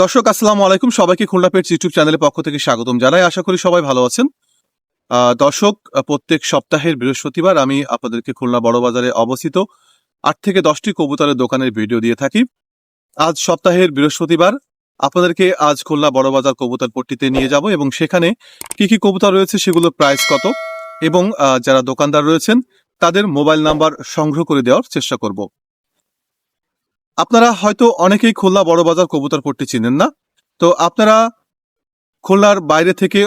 দর্শক, আসসালামু আলাইকুম। সবাইকে খুলনা পেট ইউটিউব চ্যানেলের পক্ষ থেকে স্বাগতম জানাই। আশা করি সবাই ভালো আছেন। দর্শক প্রত্যেক সপ্তাহের বৃহস্পতিবার আমি আপনাদেরকে খুলনা বড় বাজারে অবস্থিত আট থেকে দশটি কবুতরের দোকানের ভিডিও দিয়ে থাকি। আজ সপ্তাহের বৃহস্পতিবার। আপনাদেরকে আজ খুলনা বড় বাজার কবুতর পট্টিতে নিয়ে যাব এবং সেখানে কি কি কবুতর রয়েছে সেগুলোর প্রাইস কত এবং যারা দোকানদার রয়েছেন, তাদের মোবাইল নাম্বার সংগ্রহ করে দেওয়ার চেষ্টা করব। আপনারা হয়তো অনেকেই খুলনা বড় বাজার পট্টি চিনেন না। তো আপনারা খুলনার বাইরে থেকে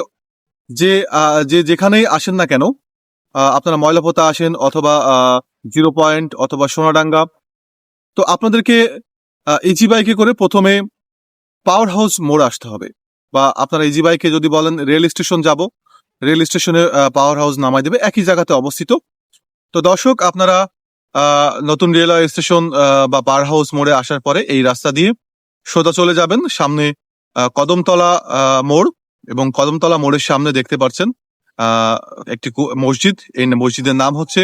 যে যে যেখানেই আসেন না কেন আপনারা ময়লাপোতা আসেন অথবা জিরো পয়েন্ট অথবা সোনাডাঙ্গা, তো আপনাদেরকে ইজি বাইকে করে প্রথমে পাওয়ার হাউস মোড় আসতে হবে। বা আপনারা ইজি বাইকে যদি বলেন রেল স্টেশন যাব রেল স্টেশনে পাওয়ার হাউস নামাই দেবে। একই জায়গাতে অবস্থিত। তো দর্শক, আপনারা নতুন রেলওয়ে স্টেশন বা পাওয়ার হাউস মোড়ে আসার পরে এই রাস্তা দিয়ে সোজা চলে যাবেন। সামনে কদমতলা মোড় এবং কদমতলা মোড়ের সামনে দেখতে পাচ্ছেন একটি মসজিদ। এই মসজিদের নাম হচ্ছে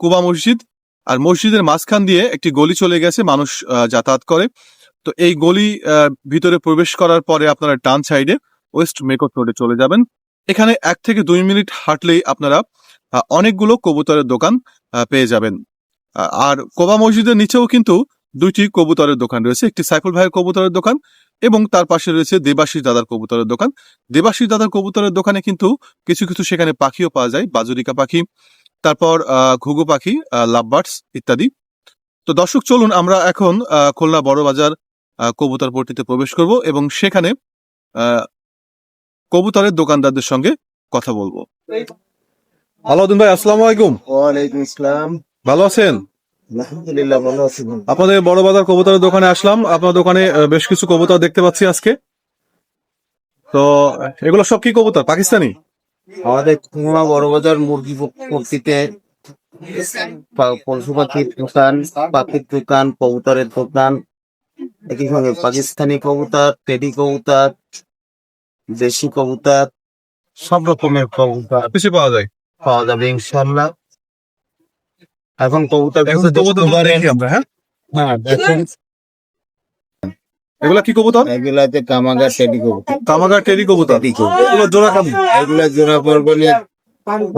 কুবা মসজিদ। আর মসজিদের মাঝখান দিয়ে একটি গলি চলে গেছে, মানুষ যাতায়াত করে। তো এই গলি ভিতরে প্রবেশ করার পরে আপনারা ডান সাইডে, ওয়েস্ট মেকট রোডে চলে যাবেন। এখানে এক থেকে দুই মিনিট হাঁটলেই আপনারা অনেকগুলো কবুতরের দোকান পেয়ে যাবেন। আর কোবা মসজিদের নিচেও কিন্তু দুইটি কবুতরের দোকান রয়েছে। একটি সাইফুল ভাইয়ের কবুতরের দোকান এবং তার পাশে রয়েছে দেবাশিস দাদার কবুতরের দোকান। দেবাশিস দাদার কবুতরের দোকানে কিন্তু কিছু কিছু সেখানে পাখিও পাওয়া যায় বাজুরিকা পাখি তারপর আহ, ঘুঘু পাখি লাভবার্ডস ইত্যাদি। তো দর্শক চলুন আমরা এখন আহ, খুলনা বড় বাজার আহ, কবুতর পট্টিতে প্রবেশ করব এবং সেখানে আহ, কবুতরের দোকানদারদের সঙ্গে কথা বলব। আলাউদ্দিন ভাই আসসালামু আলাইকুম। ওয়ালাইকুম আসসালাম। ভালো আছেন? আলহামদুলিল্লাহ ভালো আছি আপনাদের বড় বাজার কবুতরের দোকানে আসলাম। আপনার দোকানে বেশ কিছু কবুতর দেখতে পাচ্ছি আজকে। তো এগুলো সব কি কবুতর? পাকিস্তানি? আমাদের খুলনা বড়বাজার মুরগি পট্টিতে পা- পশু পাখির দোকান পাখির দোকান কবুতরের দোকান। একই সঙ্গে পাকিস্তানি কবুতর টেডি কবুতর দেশি কবুতর সব রকমের কবুতর কিছু পাওয়া যায়। পাওয়া যাবে ইনশাল্লাহ এখন কবুতর আমরা হ্যাঁ? হ্যাঁ দেখুন। এগুলা কি কবুতর? এগুলাতে কামাগা টেডি কবুতর। কবুতর। টেডি কবুতর। এগুলো জোড়া খাব এগুলা জোড়া পড়বে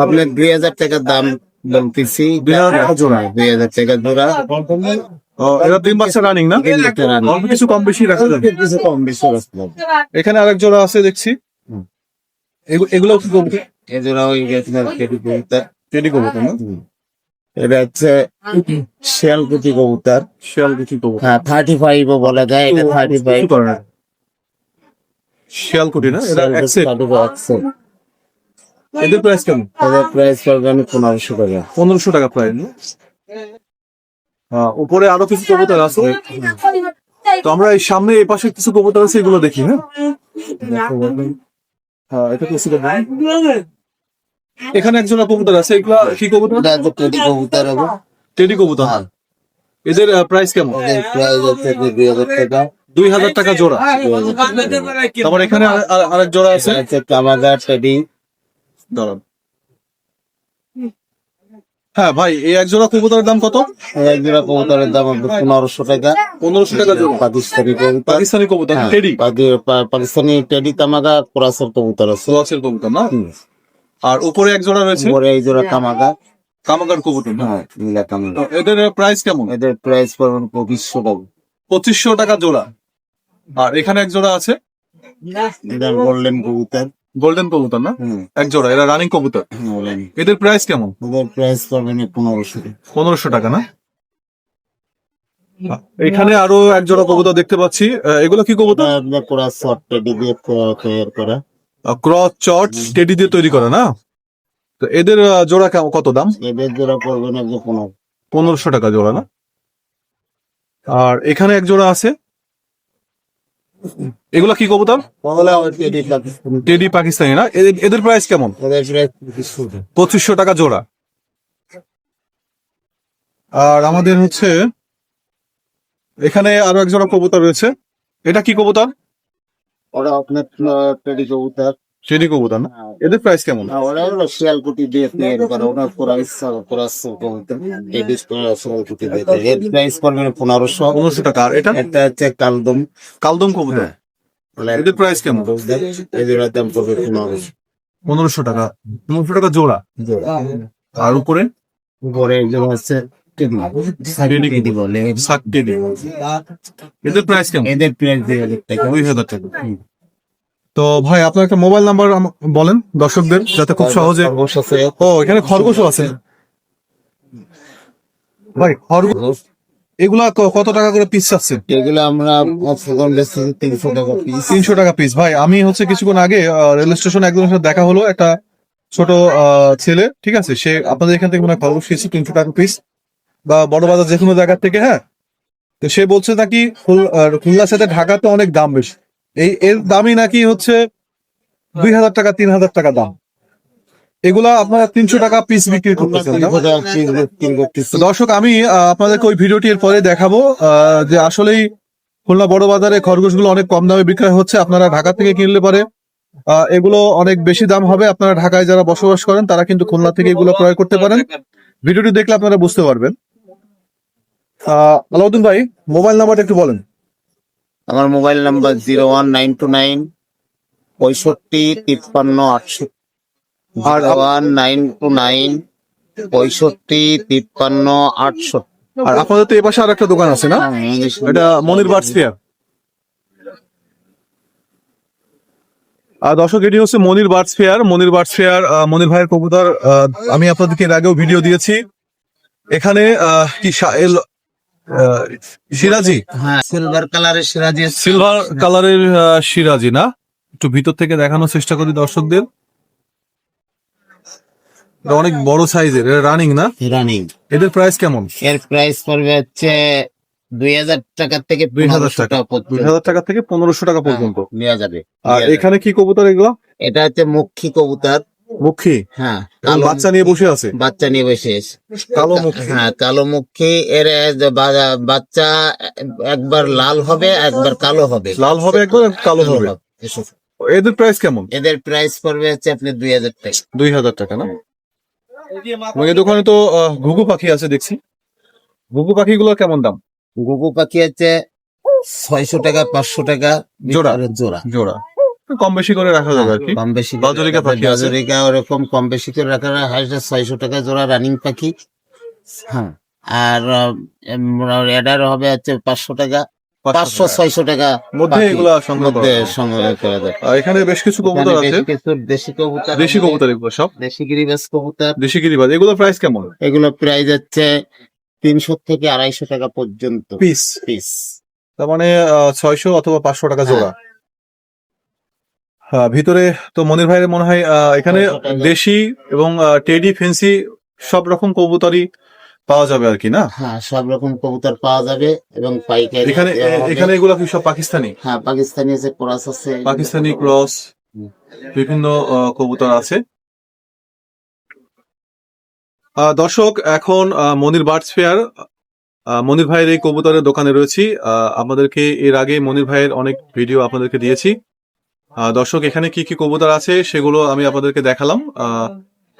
আপনার দুই হাজার টাকার দাম বলতেছি। দুই হাজার টাকা জোড়া। দুই হাজার টাকা জোড়া। ও, এটা তিন বাচ্চা রানিং না? অল্প কিছু কম বেশি রাখা যাবে কিছু কম বেশি রাখতে হবে। এখানে আরেক জোড়া আছে দেখছি। এগুলো কি কবুতর? এই জোড়া ওই টেডি কবুতর। টেরি কবুতর না? এটা হচ্ছে শিয়ালকুটি কবুতর। শিয়াল কিছু কবুতর। হ্যাঁ থার্টি ফাইভ বলা যায় এটা থার্টি ফাইভ? শিয়ালকুটি না? এটা এদের প্রাইস কেমন? এদের প্রাইস পড়বে আমি পনেরোশো টাকা। পনেরোশো টাকা না? আহ, উপরে আরও কিছু কবুতর আছে। তো আমরা এই সামনে এই পাশে কিছু কবুতর আছে এগুলো দেখি হ্যাঁ? হ্যাঁ এটা কিছু। এখানে একজন কবুতর আছে এগুলা কি কবুতর? টেডি কবুতর হবে। টেডি কবুতর হ্যাঁ। এদের প্রাইস কেমন? এদের প্রাইস হচ্ছে দুই হাজার টাকা। দুই হাজার টাকা জোড়া। তারপর এখানে আর- আর- আরেক জোড়া আছে। এটা হচ্ছে কামাগা টেডি দাঁড়ান। হ্যাঁ ভাই এই এক জোড়া কবুতরের দাম কত? এক জোড়া কবুতরের দাম পনেরোশো টাকা। পনেরোশো টাকা জোড়া। পাকিস্তানি কবুতর। পাকিস্তানি কবুতর হ্যাঁ, টেডি পাকিস্তানি টেডি তামাগা কোরাসের কবুতর আছে। সোলাসের কবুতর না। আর উপরে এক জোড়া রয়েছে? উপরে এই জোড়া কামাগা কামাগার। কবুতর হ্যাঁ নীলা কামাগা এদের প্রাইস কেমন? এদের প্রাইস পড়বেন পঁচিশশো টাকা। পঁচিশশো টাকা জোড়া। আর এখানে এক জোড়া আছে? গোল্ডেন কবুতর গোল্ডেন কবুতর না? এক জোড়া এরা রানিং কবুতর এদের প্রাইস কেমন? এদের প্রাইস পড়বেন পনেরোশো টাকা। পনেরোশো টাকা না? এখানে আরও এক জোড়া কবুতর দেখতে পাচ্ছি। আহ, এগুলো কি কবুতর? শর্ট টেডি দিয়ে তৈরি করা। ক্রস চট টেডি দিয়ে তৈরি করা না? তো এদের জোড়া কেমন- কত দাম? এদের জোড়া পড়বেন একদম পনেরো পনেরোশো টাকা জোড়া না? আর এখানে এক জোড়া আছে। এগুলা কি কবুতর? টেডি পাকিস্তানি। না? এদের- প্রাইস কেমন? পঁচিশশো টাকা। পঁচিশশো টাকা জোড়া। আর আমাদের হচ্ছে এখানে আরও এক জোড়া কবুতর রয়েছে। এটা কি কবুতর? ওরা আপনার টেডি কবুতর টেডি কবুতর না? এদের প্রাইস কেমন? না, ওরা হলো শিয়ালকুটি দিয়ে তৈরি করা ওনার কোরাস কোরাস কবুতর টেডি শিয়ালকুটি দিয়ে এর প্রাইস পড়বেন পনেরোশো। পনেরোশো টাকা। আর এটা? এটা হচ্ছে কালদম। কালদম কবুতর? হ্যাঁ। এদের প্রাইস কেমন? এদের দাম পড়বে পনেরোশো। পনেরোশো টাকা। পনেরোশো টাকা জোড়া? আর উপরে? উপরে একজন হচ্ছে এদের প্রাইস কেমন? এদের প্রাইস দুই হাজার টাকা। তো ভাই আপনার একটা মোবাইল নাম্বার বলেন দর্শকদের যাতে খুব সহজে খরগোশ আছে। ও এখানে খরগোশও আছে। ভাই খরগোশ। এগুলা কত টাকা করে পিস চাচ্ছেন এগুলো আমরা তিনশো টাকা পিস তিনশো টাকা পিস ভাই আমি হচ্ছে কিছুক্ষণ আগে রেল স্টেশন একজনের সাথে দেখা হলো একটা ছোট আহ, ছেলে ঠিক আছে? সে আপনাদের এখান থেকে মনে হয় খরগোশ খেয়েছে তিনশো টাকা পিস বা বড় বাজার যে কোনো জায়গা থেকে হ্যাঁ? তো সে বলছে নাকি খুল- খুলনার সাথে ঢাকাতে অনেক দাম বেশি। এই এর দামই নাকি হচ্ছে দুই হাজার টাকা তিন হাজার টাকা দাম। এগুলা আপনারা তিনশো টাকা পিস বিক্রি করতেছেন দর্শক আমি আপনাদেরকে ওই ভিডিওটি এর পরে দেখাবো আহ, যে আসলেই খুলনা বড় বাজারে খরগোশগুলো অনেক কম দামে বিক্রয় হচ্ছে। আপনারা ঢাকা থেকে কিনলে পারে আহ, এগুলো অনেক বেশি দাম হবে। আপনারা ঢাকায় যারা বসবাস করেন তারা কিন্তু খুলনা থেকে এগুলো ক্রয় করতে পারেন। ভিডিওটি দেখলে আপনারা বুঝতে পারবেন। আলাউদ্দিন ভাই মোবাইল নাম্বারটা একটু বলেন। আমার mobile number zero one nine two nine পঁয়ষট্টি তিপ্পান্ন আটষট্টি। আর ওয়ান নাইন টু নাইন পঁয়ষট্টি তিপ্পান্ন আটষট্টি। আর আপনাদের তো এ পাশে আর একটা দোকান আছে না? এটা মনির বার্ডস ফেয়ার। আর দর্শক এটি হচ্ছে Monir birds fair. Monir birds fair Monir ভাইয়ের কবুতর আমি আপনাদেরকে এর আগেও ভিডিও দিয়েছি। এখানে কি সিরাজি? হ্যাঁ সিলভার কালারের সিরাজি। সিলভার কালারের আহ, সিরাজি না? একটু ভিতর থেকে দেখানোর চেষ্টা করি দর্শকদের। অনেক বড় সাইজের রানিং না? রানিং এদের প্রাইস কেমন? এর প্রাইস পড়বে হচ্ছে দুই হাজার টাকা থেকে দুই হাজার টাকা। দুই পর্যন্ত হাজার টাকা থেকে পনেরোশো টাকা পর্যন্ত। হ্যাঁ, নেওয়া যাবে আর এখানে কি কবুতর এগুলো? এটা হচ্ছে মুখী কবুতর। মুখী? হ্যাঁ কালো বাচ্চা নিয়ে বসে আছে? বাচ্চা নিয়ে বসে আছে। কালো মুখী। হ্যাঁ কালো মুখী এর বা- বাচ্চা একবার লাল হবে একবার কালো হবে। লাল হবে একবার কালো হবে। এদের প্রাইস কেমন? এদের প্রাইস পড়বে হচ্ছে আপনি দুই হাজার টাকা। দুই হাজার টাকা না? এবং এই দোকানে তো আহ, ঘুঘু পাখি আছে দেখছি। ঘুঘু পাখিগুলোর কেমন দাম? গুগু পাখি হচ্ছে ছয়শো টাকা পাঁচশো টাকা জোড়া? আর জোড়া। জোড়া। কম বেশি করে রাখা যাবে আর কি। কম বেশি বাজরিকা পাখি? বাজরিকা ওরকম কম বেশি করে রাখা হাইস্ট ছয়শো টাকা জোড়া রানিং পাখি। হ্যাঁ। আর এডার হবে হচ্ছে পাঁচশো টাকা। পাঁচশো ছয়শো টাকা মধ্যে এগুলা সংগ্রহ করা যায়। এখানে বেশ কিছু কবুতর আছে। কিছু দেশি কবুতর দেশি কবুতর এগুলো সব। দেশি গিরিবাস কবুতর। দেশি গিরিবাজ। এগুলোর প্রাইস কেমন? এগুলো প্রাইস হচ্ছে তিনশো থেকে আড়াইশো টাকা পর্যন্ত। পিস পিস তার মানে ছয়শো অথবা পাঁচশো টাকা জোড়া। ভিতরে তো মনির ভাইয়ের মনে হয় আহ, এখানে দেশি এবং টেডি ফেন্সি সব রকম কবুতরই পাওয়া যাবে আর কি না? হ্যাঁ সব রকম কবুতর পাওয়া যাবে এবং পাইকারি এখানে এখানে এগুলো কি সব পাকিস্তানি? হ্যাঁ পাকিস্তানি আছে ক্রস আছে পাকিস্তানি ক্রস বিভিন্ন কবুতর আছে। দর্শক এখন মনির বার্ডস ফেয়ার মনির ভাইয়ের এই কবুতরের দোকানে রয়েছি। আহ, আপনাদেরকে এর আগে মনির ভাইয়ের অনেক ভিডিও আপনাদেরকে দিয়েছি। দর্শক এখানে কি কি কবুতর আছে সেগুলো আমি আপনাদেরকে দেখালাম।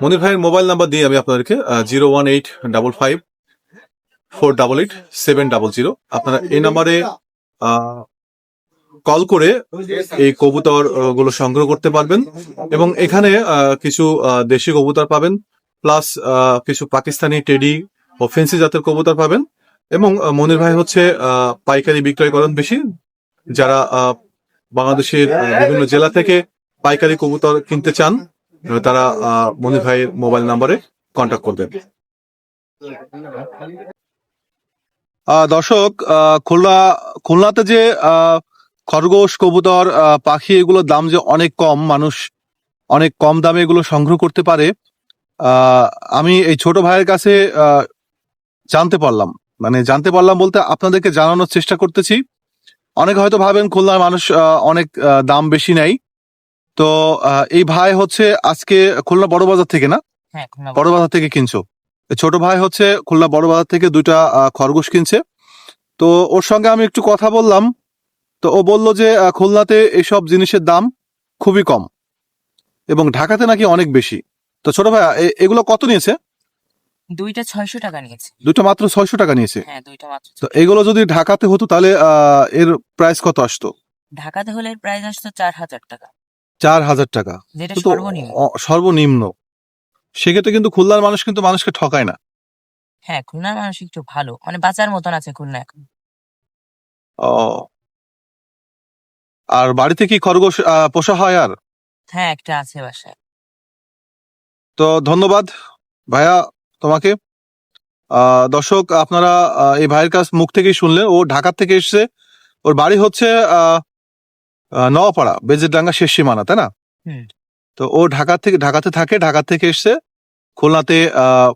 মনির ভাইয়ের মোবাইল নাম্বার দিয়ে আমি আপনাদেরকে zero one eight double five four double eight seven double zero. আপনারা এই নাম্বারে কল করে এই কবুতরগুলো সংগ্রহ করতে পারবেন এবং এখানে কিছু দেশি কবুতর পাবেন প্লাস কিছু পাকিস্তানি টেডি ও ফেন্সি জাতের কবুতর পাবেন এবং মনির ভাই হচ্ছে আহ, পাইকারি বিক্রয় করেন বেশি। যারা বাংলাদেশের আহ, বিভিন্ন জেলা থেকে পাইকারি কবুতর কিনতে চান তারা আহ, মনির ভাইয়ের মোবাইল নাম্বারে কন্ট্যাক্ট করবেন। দর্শক খুলনা খুলনাতে যে খরগোশ কবুতর আহ, পাখি এগুলোর দাম যে অনেক কম মানুষ অনেক কম দামে এগুলো সংগ্রহ করতে পারে আহ, আমি এই ছোট ভাইয়ের কাছে আহ, জানতে পারলাম। মানে জানতে পারলাম বলতে আপনাদেরকে জানানোর চেষ্টা করতেছি। অনেক হয়তো ভাবেন খুলনার মানুষ অনেক দাম বেশি নেই তো এই ভাই হচ্ছে আজকে খুলনা বড় বাজার থেকে না? হ্যাঁ বড় বাজার থেকে কিনছো। ছোট ভাই হচ্ছে খুলনা বড় বাজার থেকে দুইটা খরগোশ কিনছে। তো ওর সঙ্গে আমি একটু কথা বললাম। তো ও বলল যে খুলনাতে এসব জিনিসের দাম খুবই কম এবং ঢাকাতে নাকি অনেক বেশি। তো ছোট ভাই এগুলো কত নিয়েছে? দুইটা ছয়শো টাকা নিয়েছে। দুটো মাত্র ছয়শো টাকা নিয়েছে? হ্যাঁ দুইটা মাত্র তো এগুলো যদি ঢাকাতে হতো তাহলে আহ, এর প্রাইস কত আসতো? ঢাকাতে হলে প্রাইস আসতো চার হাজার টাকা। চার হাজার টাকা। যেটা তো সর্বনিম্ন। অ- সর্বনিম্ন। সেক্ষেত্রে কিন্তু খুলনার মানুষ কিন্তু মানুষকে ঠকায় না। হ্যাঁ খুলনার মানুষ একটু ভালো। মানে বাঁচার মতন আছে খুলনা এখন। ও। আর বাড়িতে কি খরগোশ আহ, পোষা হয় আর? হ্যাঁ একটা আছে বাসায়। তো ধন্যবাদ। ভাইয়া তোমাকে। আহ, দর্শক আপনারা আহ, এই ভাইয়ের কাছ মুখ থেকেই শুনলেন ও ঢাকার থেকে এসেছে। ওর বাড়ি হচ্ছে নওয়াপাড়া বেজেরডাঙ্গা শেষ সীমানা তাই না? তো ও ঢাকা থেকে ঢাকাতে থাকে ঢাকা থেকে এসছে খুলনাতে আহ,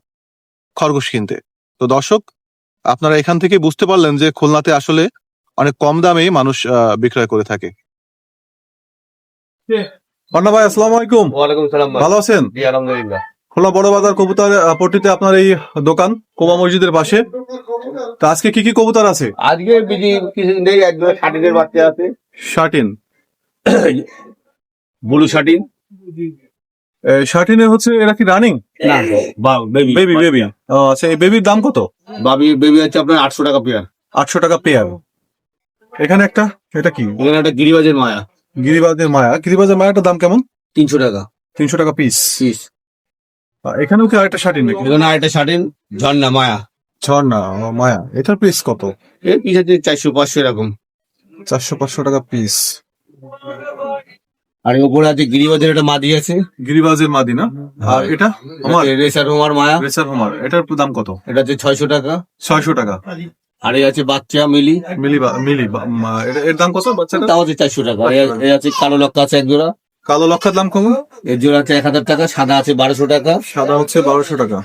খরগোশ কিনতে। তো দর্শক আপনারা এখান থেকে বুঝতে পারলেন যে খুলনাতে আসলে অনেক কম দামে মানুষ আহ, বিক্রয় করে থাকে। ভাই আসসালামু আলাইকুম। ওয়ালাইকুম সালাম ভালো আছেন? জি আলহামদুলিল্লাহ। খোলা বড় বাজার কবুতর পট্টিতে আপনার এই দোকান কোমা মসজিদের পাশে। তো আজকে কি কি কবুতর আছে? আজকে বিজি কিছুদিন থেকে একদম শাটিনের বাচ্চা আছে। Satin blue satin. শার্টিনের হচ্ছে এরা কি রানিং? না বেবি। Baby baby. আচ্ছা এই বেবির দাম কত? বাবি বেবি হচ্ছে আপনার আটশো টাকা পেয়ার আটশো টাকা পেয়ার এখানে একটা এটা কি? এখানে একটা গিরিবাজের মায়া। গিরিবাজের মায়া। গিরিবাজের মায়াটার দাম কেমন? তিনশো টাকা। তিনশো টাকা পিস পিস এখানেও কি আরেকটা শার্টিন নাকি এখানে আরেকটা শাটিন ঝর্ণা মায়া। ঝর্ণা ও, মায়া। এটার পিস কত? এর পিস হচ্ছে চারশো পাঁচশো এরকম। চারশো পাঁচশো টাকা পিস আর উপরে আছে গিরিবাজের একটা মাদি আছে। গিরিবাজের মাদি না? আর এটা? আমার? রেসার রোমার মায়া। Racer Homer. এটার দাম কত? এটা হচ্ছে ছয়শো টাকা। ছয়শো টাকা। আর এই আছে বাচ্চা মিলি। মিলি বা- মিলি বা- মা- এটা- এর দাম কত বাচ্চাটা তাও হচ্ছে চারশো টাকা। এ- আছে কালো লক্কা আছে এক জোড়া। কালো লক্ষার দাম কম এর জোড়া আছে এক হাজার টাকা সাদা আছে বারোশো টাকা সাদা হচ্ছে বারোশো টাকা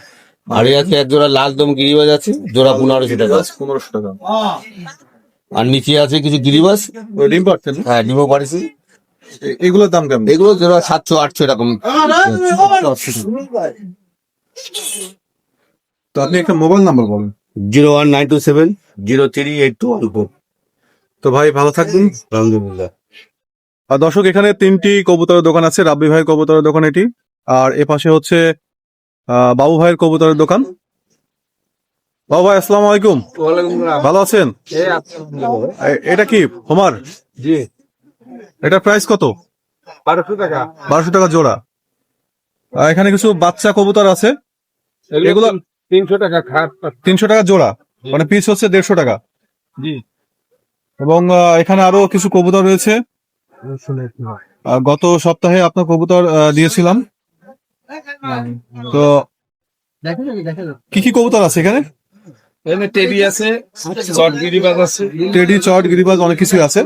আর আছে এক জোড়া লাল দম গিরিবাজ আছে জোড়া পনেরোশো টাকা পনেরোশো টাকা আর নিচে আছে কিছু গিরিবাস ওই ডিম পাচ্ছেন হ্যাঁ ডিমো পারিছি এগুলোর দাম কেমন এগুলো জোড়া সাতশো আটশো এরকম তো আপনি একটা মোবাইল নাম্বার বলেন zero one nine two seven zero three eight two one four তো ভাই ভালো থাকবেন আলহামদুলিল্লাহ দর্শক এখানে তিনটি কবুতরের দোকান আছে রাব্বি ভাইয়ের কবুতরের দোকান এটি আর এ পাশে হচ্ছে বাবু ভাইয়ের কবুতরের দোকান। বাবু ভাই আসসালাম আলাইকুম। ভালো আছেন? এটা কি হোমার? জি। এটা প্রাইস কত? বারোশো টাকা। বারোশো টাকা জোড়া। আর এখানে কিছু বাচ্চা কবুতর আছে। এগুলো তিনশো টাকা খাট তিনশো টাকা জোড়া মানে পিস হচ্ছে দেড়শো টাকা। জি। এবং এখানে আরও কিছু কবুতর রয়েছে। গত সপ্তাহে আপনার কবুতর দিয়েছিলাম। তো কি কি কবুতর আছে এখানে? এখানে টেডি আছে চট গিরিবাজ আছে। টেডি চট গিরিবাজ অনেক কিছুই আছে।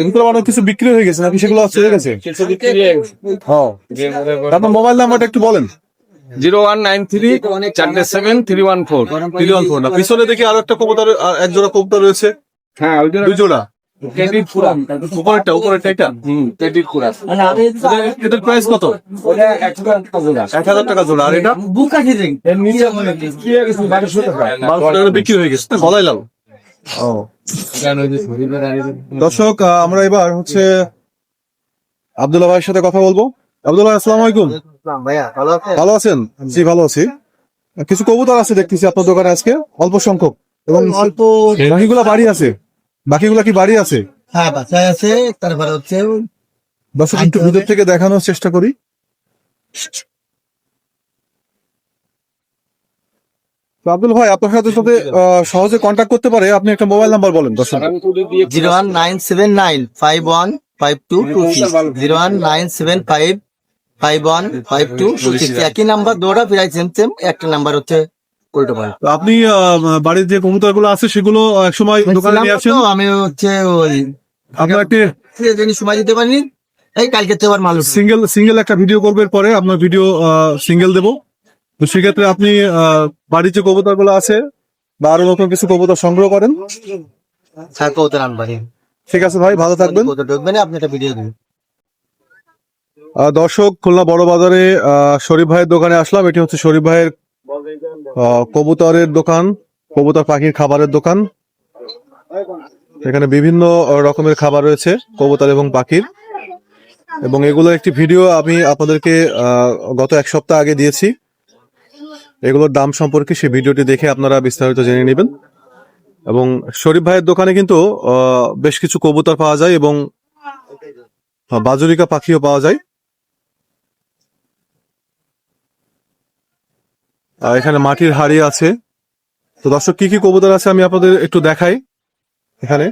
এগুলো অনেক কিছু বিক্রি হয়ে গেছে নাকি? সেগুলো চলে গেছে কিছু হয়ে। হ্যাঁ। আপনার মোবাইল নাম্বারটা একটু বলেন। জিরো ওয়ান নাইন থ্রি চারটে seven three one four. Three one four না পিছনে দেখি আরও একটা কবুতর আর এক জোড়া কবুতর রয়েছে। হ্যাঁ ওই দুই জোড়া উপরেরটা উপরেরটা এটা। হুম টেডির পুরা এটার- এটার প্রাইস কত? ওটা একশো টাকা এক হাজার টাকা জোড়া। আর এটা? এর নিচে মানে বিক্রি হয়ে গেছে? বারোশো টাকা। বারোশো টাকা বিক্রি হয়ে গেছে। না? গলায় ও। কেন ওই যে শরীরের আর এদের- দর্শক আমরা এবার হচ্ছে আব্দুল্লাহ ভাইয়ের সাথে কথা বলব। আব্দুল্লাহ আসসালামু আলাইকুম। ভাইয়া ভালো আছেন? ভালো আছেন? জি ভালো আছি। কিছু কবুতর আছে দেখতেছি আপনার দোকানে আজকে অল্প সংখ্যক। এবং অল্প বাকিগুলা বাড়ি আছে। বাকিগুলা কি বাড়ি আছে? হ্যাঁ বাচ্চায় আছে তারপরে হচ্ছে দর্শক একটু ভিতর থেকে দেখানোর চেষ্টা করি। আব্দুল ভাই আপনার সাথে সাথে আহ, সহজে কন্ট্যাক্ট করতে পারে। আপনি একটা মোবাইল নাম্বার বলেন দর্শক। দিয়ে zero one nine seven nine five one five two two six. Zero one nine seven five five one five two একই নাম্বার দুটা প্রায় সেম সেম একটা নাম্বার হচ্ছে উল্টো পাল্টা। তো আপনি বাড়ির যে কবুতরগুলো আছে সেগুলো এক সময় দোকানে নিয়ে আসেন। আমি হচ্ছে ওই যিনি সময় দিতে পারিনি। এই কালকে তো আবার মালুম সিঙ্গেল সিঙ্গেল একটা ভিডিও করবে পরে আপনার ভিডিও সিঙ্গেল দেবো। তো সেক্ষেত্রে আপনি বাড়ির যে কবুতরগুলো আছে বা আরও নতুন কিছু কবুতর সংগ্রহ করেন। হ্যাঁ কৌতর আনবারি। ঠিক আছে ভাই ভালো থাকবেন। ঢুকবেন আপনি একটা ভিডিও দিন। দর্শক খুলনা বড় বাজারে শরীফ ভাইয়ের দোকানে আসলাম। এটি হচ্ছে শরীফ ভাইয়ের কবুতরের দোকান, কবুতর পাখির খাবারের দোকান। এখানে বিভিন্ন রকমের খাবার রয়েছে, কবুতর এবং পাখির। এবং এগুলো একটি ভিডিও আমি আপনাদেরকে গত এক সপ্তাহ আগে দিয়েছি। এগুলোর দাম সম্পর্কে সেই ভিডিওটি দেখে আপনারা বিস্তারিত জেনে নেবেন। এবং শরীফ ভাইয়ের দোকানে কিন্তু বেশ কিছু কবুতর পাওয়া যায় এবং বাজুরিকা পাখিও পাওয়া যায়। এখানে মাটির হাড়ি আছে। তো দর্শক কি কি কবুতর আছে আমি আপনাদের একটু দেখাই এখানে।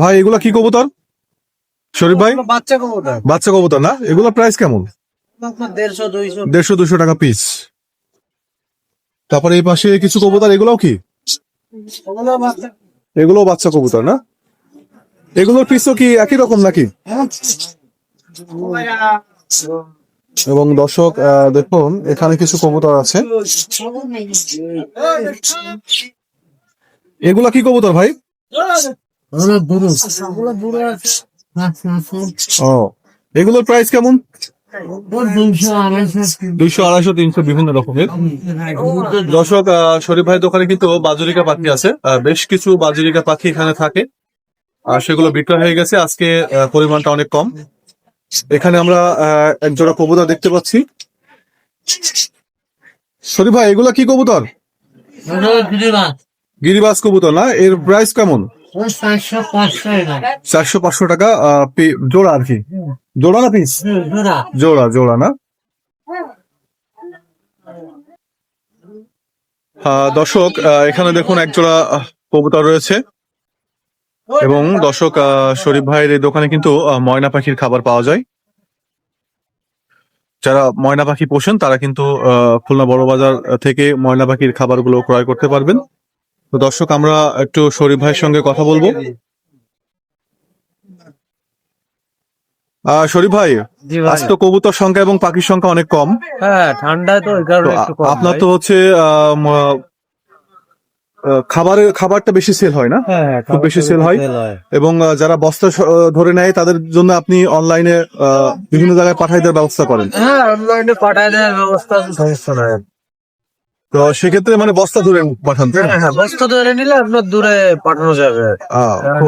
ভাই এগুলা কি কবুতর? শরীফ ভাই? বাচ্চা কবুতর। বাচ্চা কবুতর না? এগুলোর প্রাইস কেমন? দেড়শো দুইশো। দুশো টাকা পিস তারপরে এই পাশে কিছু কবুতর এগুলোও কি? এগুলো বাচ্চা। কবুতর না? এগুলোর পিসও কি একই রকম নাকি? এবং দর্শক দেখুন, এখানে কিছু কবুতর আছে। এগুলা কি কবুতর ভাই? ও, এগুলোর প্রাইস কেমন? দুইশো, আড়াইশো, তিনশো, বিভিন্ন রকমের। দর্শক শরীফ ভাই দোকানে কিন্তু বাজুরিকা পাখি আছে। বেশ কিছু বাজুরিকা পাখি এখানে থাকে। আর সেগুলো বিক্রয় হয়ে গেছে। আজকে পরিমাণটা অনেক কম। এখানে আমরা এক জোড়া কবুতর দেখতে পাচ্ছি। শরীফ ভাই এগুলো কি কবুতর? গিরিবাস। কবুতর না? এর প্রাইস কেমন? চারশো পাঁচশো টাকা জোড়া আর কি? জোড়া না পিস জোড়া। জোড়া না? দর্শক এখানে দেখুন এক জোড়া কবুতর রয়েছে। এবং দর্শক শরীফ ভাইয়ের এই দোকানে কিন্তু ময়না পাখির খাবার পাওয়া যায়। যারা ময়না পাখি পোষেন তারা কিন্তু খুলনা বড় বাজার থেকে ময়না পাখির খাবারগুলো ক্রয় করতে পারবেন। তো দর্শক আমরা একটু শরীফ ভাইয়ের সঙ্গে কথা বলব। আহ, শরীফ ভাই আজ তো কবুতর সংখ্যা এবং পাখির সংখ্যা অনেক কম। হ্যাঁ ঠান্ডায় তো আপনার তো হচ্ছে আহ, খাবারের খাবারটা বেশি সেল হয় না? হ্যাঁ খুব বেশি sell হয়? এবং যারা বস্তা ধরে নেয় তাদের জন্য আপনি অনলাইনে বিভিন্ন জায়গায় পাঠাই দেওয়ার ব্যবস্থা করেন। হ্যাঁ অনলাইনে পাঠায় দেওয়ার ব্যবস্থা সমস্যা নাই। তো সেক্ষেত্রে মানে বস্তা ধরে পাঠান হ্যাঁ হ্যাঁ বস্তা ধরে নিলে আপনার দূরে পাঠানো যাবে।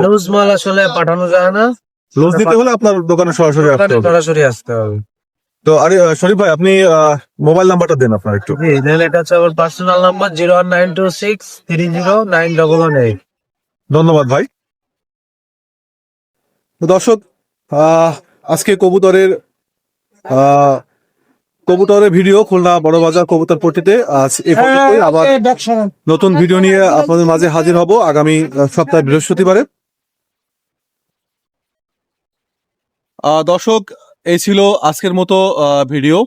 লুজ মাল আসলে পাঠানো যায় না। লুজ দিতে হলে আপনার দোকানে সরাসরি আসতে হবে। সরাসরি আসতে হবে। তো আরে শরীফ ভাই আপনি মোবাইল নাম্বারটা দেন আপনার একটু। এটা হচ্ছে আমার personal number zero one nine two six three zero nine double one eight ধন্যবাদ ভাই। তো দর্শক আহ, আজকে কবুতরের আহ, কবুতরের ভিডিও খুলনা বড় বাজার কবুতর পট্টিতে আজ এ পর্যন্তই। আবার নতুন ভিডিও নিয়ে আপনাদের মাঝে হাজির হব আগামী সপ্তাহে বৃহস্পতিবারে। আহ, দর্শক এই ছিল আজকের মতো ভিডিও।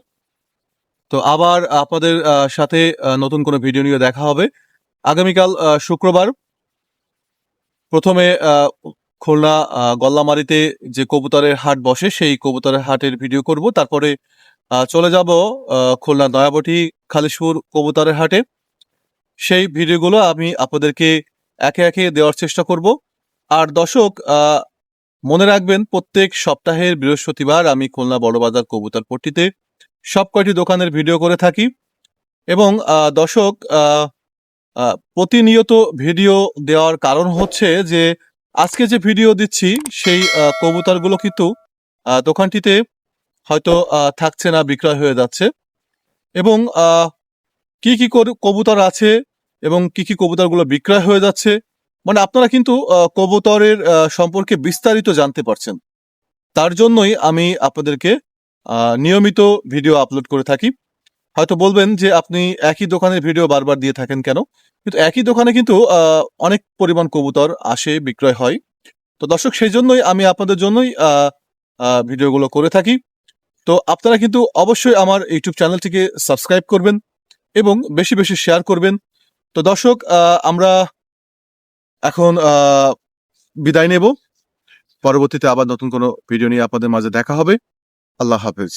তো আবার আপনাদের সাথে নতুন কোনো ভিডিও নিয়ে দেখা হবে। আগামীকাল শুক্রবার। প্রথমে খুলনা গল্লামারিতে যে কবুতরের হাট বসে, সেই কবুতরের হাটের ভিডিও করব। তারপরে চলে যাব খুলনা নয়াবটি খালিশপুর কবুতরের হাটে। সেই ভিডিওগুলো আমি আপনাদেরকে একে একে দেওয়ার চেষ্টা করব। আর দর্শক মনে রাখবেন, প্রত্যেক সপ্তাহের বৃহস্পতিবার আমি খুলনা বড়বাজার কবুতর পট্টিতে সব কয়টি দোকানের ভিডিও করে থাকি এবং দর্শক প্রতিনিয়ত ভিডিও দেওয়ার কারণ হচ্ছে যে, আজকে যে ভিডিও দিচ্ছি, সেই কবুতরগুলো কিন্তু দোকানটিতে হয়তো থাকছে না, বিক্রয় হয়ে যাচ্ছে এবং কি কি কবুতর আছে এবং কি কি কবুতরগুলো বিক্রয় হয়ে যাচ্ছে মানে আপনারা কিন্তু কবুতরের সম্পর্কে বিস্তারিত জানতে পারছেন। তার জন্যই আমি আপনাদেরকে নিয়মিত ভিডিও আপলোড করে থাকি। হয়তো বলবেন যে আপনি একই দোকানের ভিডিও বারবার দিয়ে থাকেন কেন? কিন্তু একই দোকানে কিন্তু অনেক পরিমাণ কবুতর আসে, বিক্রয় হয়। তো দর্শক, সেই জন্যই আমি আপনাদের জন্যই ভিডিওগুলো করে থাকি। তো আপনারা কিন্তু অবশ্যই আমার ইউটিউব চ্যানেলটিকে সাবস্ক্রাইব করবেন এবং বেশি বেশি শেয়ার করবেন। তো দর্শক আমরা এখন বিদায় নেব। পরবর্তীতে আবার নতুন কোনো ভিডিও নিয়ে আপনাদের মাঝে দেখা হবে। আল্লাহ হাফেজ।